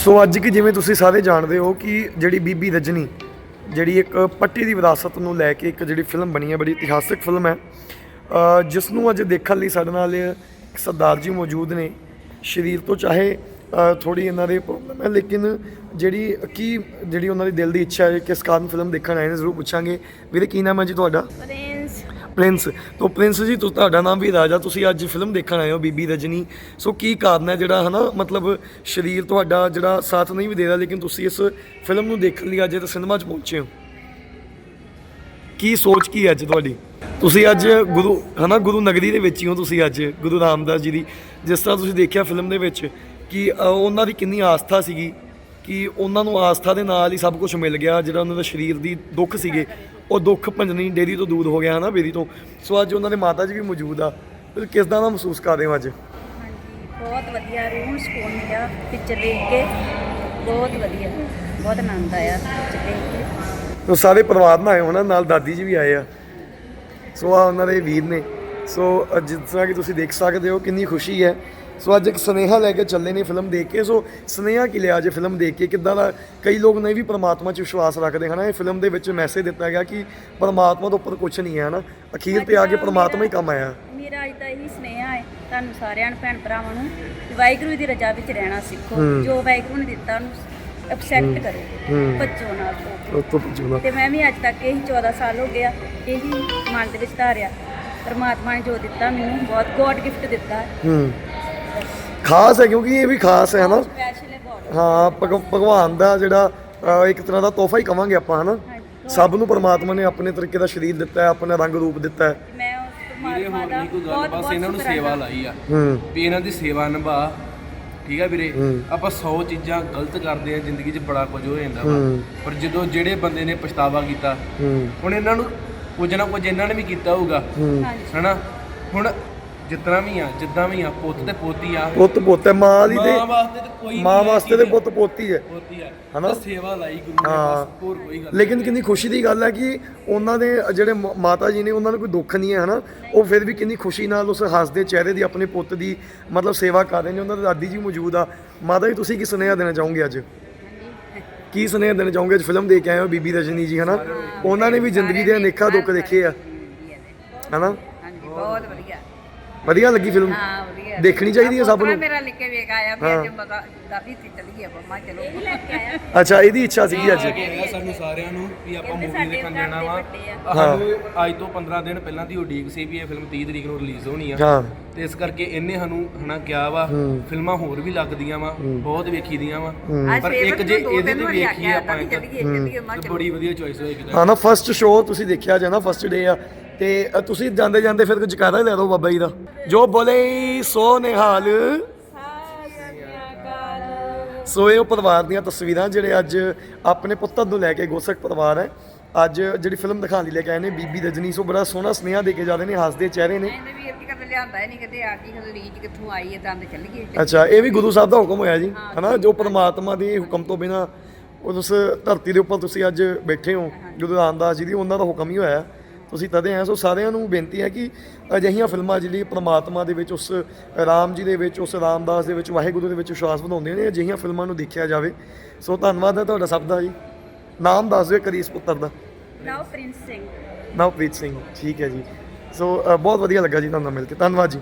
ਸੋ ਅੱਜ ਕਿ ਜਿਵੇਂ ਤੁਸੀਂ ਸਾਰੇ ਜਾਣਦੇ ਹੋ ਕਿ ਜਿਹੜੀ ਬੀਬੀ ਰਜਨੀ, ਜਿਹੜੀ ਇੱਕ ਪੱਟੀ ਦੀ ਵਿਰਾਸਤ ਨੂੰ ਲੈ ਕੇ ਇੱਕ ਜਿਹੜੀ ਫਿਲਮ ਬਣੀ ਹੈ, ਬੜੀ ਇਤਿਹਾਸਿਕ ਫਿਲਮ ਹੈ ਜਿਸ ਨੂੰ ਅੱਜ ਦੇਖਣ ਲਈ ਸਾਡੇ ਨਾਲ ਸਰਦਾਰ ਜੀ ਮੌਜੂਦ ਨੇ, ਸ਼ਰੀਰ ਤੋਂ ਚਾਹੇ ਥੋੜੀ ਇਹਨਾਂ ਦੇ ਪ੍ਰੋਬਲਮ ਹੈ, ਲੇਕਿਨ ਜਿਹੜੀ ਕੀ, ਜਿਹੜੀ ਉਹਨਾਂ ਦੀ ਦਿਲ ਦੀ ਇੱਛਾ ਹੈ, ਕਿਸ ਕਾਰਨ ਫਿਲਮ ਦੇਖਣ ਆਏ ਨੇ, ਜ਼ਰੂਰ ਪੁੱਛਾਂਗੇ। ਵੀਰੇ, ਕੀ ਨਾਮ ਹੈ ਜੀ ਤੁਹਾਡਾ? ਪ੍ਰਿੰਸ। ਪ੍ਰਿੰਸ ਤੋਂ ਪ੍ਰਿੰਸ ਜੀ, ਤੁ- ਤੁਹਾਡਾ ਨਾਮ ਵੀ ਰਾਜਾ, ਤੁਸੀਂ ਅੱਜ ਫਿਲਮ ਦੇਖਣ ਆਏ ਹੋ ਬੀਬੀ ਰਜਨੀ। ਸੋ ਕੀ ਕਾਰਨ ਹੈ ਜਿਹੜਾ, ਹਨਾ, ਮਤਲਬ ਸ਼ਰੀਰ ਤੁਹਾਡਾ ਜਿਹੜਾ ਸਾਥ ਨਹੀਂ ਵੀ ਦੇ ਰਿਹਾ, ਲੇਕਿਨ ਤੁਸੀਂ ਇਸ ਫਿਲਮ ਨੂੰ ਦੇਖਣ ਲਈ ਅੱਜ ਇਹ ਸਿਨੇਮਾ 'ਚ ਪਹੁੰਚੇ ਹੋ? ਕੀ ਸੋਚ ਕੀ ਹੈ ਅੱਜ ਤੁਹਾਡੀ? ਤੁਸੀਂ ਅੱਜ ਗੁਰੂ, ਹਨਾ, ਗੁਰੂ ਨਗਰੀ ਦੇ ਵਿੱਚ ਹੀ ਹੋ ਤੁਸੀਂ ਅੱਜ, ਗੁਰੂ ਰਾਮਦਾਸ ਜੀ ਦੀ। ਜਿਸ ਤਰ੍ਹਾਂ ਤੁਸੀਂ ਦੇਖਿਆ ਫਿਲਮ ਦੇ ਵਿੱਚ ਕਿ ਉਹਨਾਂ ਦੀ ਕਿੰਨੀ ਆਸਥਾ ਸੀਗੀ, ਕਿ ਉਹਨਾਂ ਨੂੰ ਆਸਥਾ ਦੇ ਨਾਲ ਹੀ ਸਭ ਕੁਝ ਮਿਲ ਗਿਆ, ਜਿਹੜਾ ਉਹਨਾਂ ਦਾ ਸਰੀਰ ਦੀ ਦੁੱਖ ਸੀਗੇ। ਉਹ ਦੁੱਖ ਭੰਜਨੀ ਡੇਰੀ ਤੋਂ ਦੂਰ ਹੋ ਗਿਆ ਹਨਾ ਬੇਰੀ ਤੋਂ। ਸੋ ਅੱਜ ਉਹਨਾਂ ਦੇ ਮਾਤਾ ਜੀ ਵੀ ਮੌਜੂਦ ਆ। ਕਿਸ ਦਾ ਮਹਿਸੂਸ ਕਰ ਰਹੇ ਹੋ ਅੱਜ? ਹਾਂਜੀ ਬਹੁਤ ਵਧੀਆ ਰੂਹ ਨੂੰ ਸਕੂਨ ਮਿਲਿਆ ਪਿਕਚਰ ਦੇਖ ਕੇ। ਬਹੁਤ ਵਧੀਆ ਬਹੁਤ ਆਨੰਦ ਆਇਆ ਪਿਕਚਰ ਦੇਖ ਕੇ। ਸੋ ਸਾਰੇ ਪਰਿਵਾਰ ਨਾਲ ਆਏ ਹੋਣਾ ਨਾਲ ਦਾਦੀ ਜੀ ਵੀ ਆਏ ਆ। ਸੋ ਆ ਉਹਨਾਂ ਦੇ ਵੀਰ ਨੇ। ਸੋ ਜਿਸ ਤਰ੍ਹਾਂ ਕਿ ਤੁਸੀਂ ਦੇਖ ਸਕਦੇ ਹੋ ਕਿੰਨੀ ਖੁਸ਼ੀ ਹੈ। ਸੋ ਅੱਜ ਇੱਕ ਸੁਨੇਹਾ ਲੈ ਕੇ ਚੱਲੇ ਨੇ ਫਿਲਮ ਦੇਖ ਕੇ। ਸੋ ਸੁਨੇਹਾ ਕੀ ਲਿਆ ਅੱਜ ਫਿਲਮ ਦੇਖ ਕੇ? ਕਿੱਦਾਂ ਦਾ ਕਈ ਲੋਕ ਨਹੀਂ ਵੀ ਪਰਮਾਤਮਾ 'ਚ ਵਿਸ਼ਵਾਸ ਰੱਖਦੇ ਹਨਾ? ਇਹ ਫਿਲਮ ਦੇ ਵਿੱਚ ਮੈਸੇਜ ਦਿੱਤਾ ਗਿਆ ਕਿ ਪਰਮਾਤਮਾ ਤੋਂ ਉੱਪਰ ਕੁਝ ਨਹੀਂ ਹੈ ਹਨਾ? ਅਖੀਰ ਤੇ ਆ ਕੇ ਪਰਮਾਤਮਾ ਹੀ ਕੰਮ ਆਇਆ। ਮੇਰਾ ਅੱਜ ਦਾ ਇਹੀ ਸੁਨੇਹਾ ਹੈ ਤੁਹਾਨੂੰ ਸਾਰਿਆਂ ਨੂੰ ਭੈਣ ਭਰਾਵਾਂ ਨੂੰ ਕਿ ਵਾਹਿਗੁਰੂ ਦੀ ਰਜ਼ਾ ਵਿੱਚ ਰਹਿਣਾ ਸਿੱਖੋ। ਜੋ ਵਾਹਿਗੁਰੂ ਨੇ ਦਿੱਤਾ ਉਹਨੂੰ ਐਕਸੈਪਟ ਕਰੋ। ਬੱਚੋ ਨਾਲ ਤੋਂ ਮੈਂ ਵੀ ਅੱਜ ਤੱਕ ਇਹੀ 14 ਸਾਲ ਹੋ ਗਿਆ ਇਹੀ ਮਨ ਦੇ ਵਿੱਚ ਧਾਰਿਆ। ਪਰਮਾਤਮਾ ਨੇ ਜੋ ਦਿੱਤਾ ਮੈਨੂੰ ਬਹੁਤ ਗੋਡ ਗਿਫਟ ਦਿੱਤਾ। ਹੂੰ। ਖਾਸ ਹੈ ਕਿਉਂਕਿ ਇਹ ਵੀ ਖਾਸ ਹੈ ਹਨਾ? ਹੈ। ਭਗ- ਭਗਵਾਨ ਦਾ ਜਿਹੜਾ ਇੱਕ ਤਰ੍ਹਾਂ ਦਾ ਤੋਹਫਾ ਹੀ ਕਵਾਂਗੇ ਆਪਾਂ ਹਨਾ? ਸਭ ਨੂੰ ਪਰਮਾਤਮਾ ਨੇ ਆਪਣੇ ਤਰੀਕੇ ਦਾ ਸਰੀਰ ਦਿੱਤਾ ਹੈ ਆਪਣਾ ਰੰਗ ਰੂਪ ਦਿੱਤਾ। ਹੈ ਮੈਂ ਉਸ ਵੀਰੇ ਪਰਮਾਤਮਾ ਹੋਰ ਦਾ ਨਹੀਂ ਕੋਈ ਗੱਲ ਬਹੁਤ ਬਸ ਇਹਨਾਂ ਨੂੰ ਬਹੁਤ ਸੇਵਾ ਲਾਈ ਆ। ਹੂੰ। ਵੀ ਇਹਨਾਂ ਦੀ ਸੇਵਾ ਨਿਭਾ। ਠੀਕ ਆ ਵੀਰੇ। ਆਪਾਂ 100 ਚੀਜ਼ਾਂ ਗਲਤ ਕਰਦੇ ਆ ਜ਼ਿੰਦਗੀ 'ਚ ਬੜਾ ਕੁਝ ਹੋ ਜਾਂਦਾ ਵਾ। ਹੂੰ। ਪਰ ਜਦੋਂ ਜਿਹੜੇ ਬੰਦੇ ਨੇ ਪਛਤਾਵਾ ਕੀਤਾ ਹੂੰ। ਹੁਣ ਇਹਨਾਂ ਨੂੰ ਕੁਝ ਨਾ ਕੁਝ ਇਹਨਾਂ ਨੇ ਵੀ ਕੀਤਾ ਹੋਊਗਾ। ਹੂੰ। ਹਾਂਜੀ। ਹਨਾ? ਹੁਣ ਜਿਤਨਾ ਵੀ ਆ ਜਿੱਦਾਂ ਵੀ ਆ ਪੁੱਤ ਤੇ ਪੋਤੀ ਆ। ਪੁੱਤ ਪੁੱਤ ਹੈ ਮਾਂ ਦੀ ਤੇ ਮਾਂ ਵਾਸਤੇ ਤੇ ਕੋਈ ਮਾਂ ਨਹੀਂ ਵਾਸਤੇ ਤੇ ਚੀਜ਼। ਪੁੱਤ ਪੋਤੀ ਹੈ। ਪੋਤੀ ਆ ਹਨਾ? ਸੇਵਾ ਲਾਈ ਗੁਰੂ ਨੇ ਹਾਂ। ਬਸ ਹੋਰ ਕੋਈ ਗੱਲ ਲੇਕਿਨ ਕਿੰਨੀ ਖੁਸ਼ੀ ਦੀ ਗੱਲ ਹੈ ਕਿ ਉਹਨਾਂ ਦੇ ਜਿਹੜੇ ਮ- ਮਾਤਾ ਜੀ ਨੇ ਉਹਨਾਂ ਨੂੰ ਕੋਈ ਦੁੱਖ ਨਹੀਂ ਹੈ ਹਨਾ? ਉਹ ਫਿਰ ਵੀ ਕਿੰਨੀ ਖੁਸ਼ੀ ਨਾਲ ਉਸ ਹੱਸਦੇ ਚਿਹਰੇ ਦੀ ਆਪਣੇ ਪੁੱਤ ਦੀ ਮਤਲਬ ਸੇਵਾ ਕਰ ਰਹੇ ਨੇ। ਉਹਨਾਂ ਦੀ ਦਾਦੀ ਜੀ ਮੌਜੂਦ ਆ। ਮਾਤਾ ਜੀ ਤੁਸੀਂ ਕੀ ਸੁਨੇਹਾ ਦੇਣਾ ਚਾਹੋਗੇ ਅੱਜ? ਕੀ ਸੁਨੇਹਾ ਦੇਣਾ ਚਾਹੋਗੇ? ਅੱਜ ਫਿਲਮ ਦੇਖ ਕੇ ਆਏ ਹੋ ਬੀਬੀ ਰਜਨੀ ਜੀ ਹਨਾ? ਉਹਨਾਂ ਨੇ ਵੀ ਜ਼ਿੰਦਗੀ ਦੇ ਅਨੇਕਾਂ ਦੁੱਖ ਦੇਖੇ ਆ। ਹਨਾ? ਹਾਂਜੀ ਬਹੁਤ ਵਧੀਆ। ਵਧੀਆ ਲੱਗੀ ਫਿਲਮ ਹਾਂ ਵਧੀਆ। ਦੇਖਣੀ ਚਾਹੀਦੀ ਹੈ ਸਭ ਨੂੰ? ਮੇਰਾ ਲਿਖ ਕੇ ਵੇਖ ਆਇਆ ਹਾਂ। ਮੈਂ ਜੇ ਮਗਾ ਦਾਦੀ ਤੇ ਚਲੀ। ਗਿਆ ਬੰਮਾ ਚਲੋ ਅੱਛਾ ਇਹਦੀ ਇੱਛਾ ਸੀਗੀ ਅੱਜ। ਸਾਨੂੰ ਸਾਰਿਆਂ ਨੂੰ ਵੀ ਆਪਾਂ ਮੂਵੀ ਦੇਖਣ ਜਾਣਾ ਵਾ। ਸਾਨੂੰ ਅੱਜ ਤੋਂ 15 ਦਿਨ ਪਹਿਲਾਂ ਦੀ ਉਡੀਕ ਸੀ ਵੀ ਇਹ ਫਿਲਮ 30 ਤਰੀਕ ਨੂੰ ਰਿਲੀਜ਼ ਹੋਣੀ ਆ। ਹਾਂ। ਤੇ ਇਸ ਕਰਕੇ ਇਹਨੇ ਸਾਨੂੰ ਹਨਾ ਕਿਹਾ ਵਾ। ਫਿਲਮਾਂ ਹੋਰ ਵੀ ਲੱਗਦੀਆਂ ਵਾ ਬਹੁਤ ਵੇਖੀਦੀਆਂ ਵਾ। ਅੱਜ ਪਰ ਇੱਕ ਜੇ ਇਹਦੇ ਤੇ ਵੇਖੀਏ ਆਪਾਂ ਇੱਕ ਬੜੀ ਵਧੀਆ ਚੋਇਸ ਹੋਏਗੀ ਹਾਂ ਨਾ ਫਸਟ ਸ਼ੋਅ ਤੁਸੀਂ ਦੇਖਿਆ ਜਾਣਾ ਫਸਟ ਡੇ ਆ? ਤੇ ਅ, ਤੁਸੀਂ ਜਾਂਦੇ ਜਾਂਦੇ ਫਿਰ ਜਕਾਰਾ ਹੀ ਲੈ ਦਿਓ ਬਾਬਾ ਜੀ ਦਾ? ਜੋ ਬੋਲੇ ਸੋ ਨਿਹਾਲ। ਸੋ ਇਹ ਉਹ ਪਰਿਵਾਰ ਦੀਆਂ ਤਸਵੀਰਾਂ ਜਿਹੜੇ ਅੱਜ ਆਪਣੇ ਪੁੱਤਰ ਨੂੰ ਲੈ ਕੇ ਗੋਸਕ ਪਰਿਵਾਰ ਹੈ। ਅੱਜ ਜਿਹੜੀ ਫਿਲਮ ਦਿਖਾਉਣ ਲਈ ਲੈ ਕੇ ਆਏ ਨੇ ਬੀਬੀ ਰਜਨੀ ਸੋ ਬੜਾ ਸੋਹਣਾ ਸੁਨੇਹਾ ਦੇ ਕੇ ਜਾਂਦੇ ਨੇ ਹੱਸਦੇ ਚਿਹਰੇ ਨੇ। ਇਹਨੇ ਵੀਰ ਜੀ ਕਦੇ ਲਿਆਂਦਾ ਹੀ ਨਹੀਂ ਕਦੇ ਆ ਗਈ ਕਦੇ ਰੀਚ ਕਿੱਥੋਂ ਆਈ ਹੈ ਦੰਦ ਚੱਲ ਗਈ ਅੱਛਾ ਇਹ ਵੀ ਗੁਰੂ ਸਾਹਿਬ ਦਾ ਹੁਕਮ ਹੋਇਆ ਜੀ ਹਨਾ? ਜੋ ਪਰਮਾਤਮਾ ਦੇ ਹੁਕਮ ਤੋਂ ਬਿਨਾ ਉਸ ਧਰਤੀ ਦੇ ਉੱਪਰ ਤੁਸੀਂ ਅੱਜ ਬੈਠੇ ਹੋ ਗੁਰੂ ਰਾਮਦਾਸ ਜੀ ਦੀ ਉਹਨਾਂ ਦਾ ਹੁਕਮ ਹੀ ਹੋਇਆ। ਤੁਸੀਂ ਤਦੇ ਆ ਸੋ ਸਾਰਿਆਂ ਨੂੰ ਬੇਨਤੀ ਹੈ ਕਿ ਅਜਿਹੀਆਂ ਫਿਲਮਾਂ ਜਿਹੜੀ ਪਰਮਾਤਮਾ ਦੇ ਵਿੱਚ ਉਸ ਰਾਮ ਜੀ ਦੇ ਵਿੱਚ ਉਸ ਰਾਮਦਾਸ ਦੇ ਵਿੱਚ ਵਾਹਿਗੁਰੂ ਦੇ ਵਿੱਚ ਵਿਸ਼ਵਾਸ ਵਧਾਉਂਦੇ ਨੇ ਅਜਿਹੀਆਂ ਫਿਲਮਾਂ ਨੂੰ ਦੇਖਿਆ ਜਾਵੇ। ਸੋ ਧੰਨਵਾਦ ਹੈ ਤੁਹਾਡਾ ਸਭ ਦਾ ਜੀ। ਨਾਮ ਦੱਸ ਦਿਓ ਕਰੀ ਇਸ ਪੁੱਤਰ ਦਾ। ਨਾਓ ਪ੍ਰਿੰਸ ਸਿੰਘ। ਨਵਪ੍ਰੀਤ ਸਿੰਘ ਠੀਕ ਹੈ ਜੀ। ਸੋ ਬਹੁਤ ਵਧੀਆ ਲੱਗਾ ਜੀ ਤੁਹਾਨੂੰ ਮਿਲ ਕੇ। ਧੰਨਵਾਦ ਜੀ।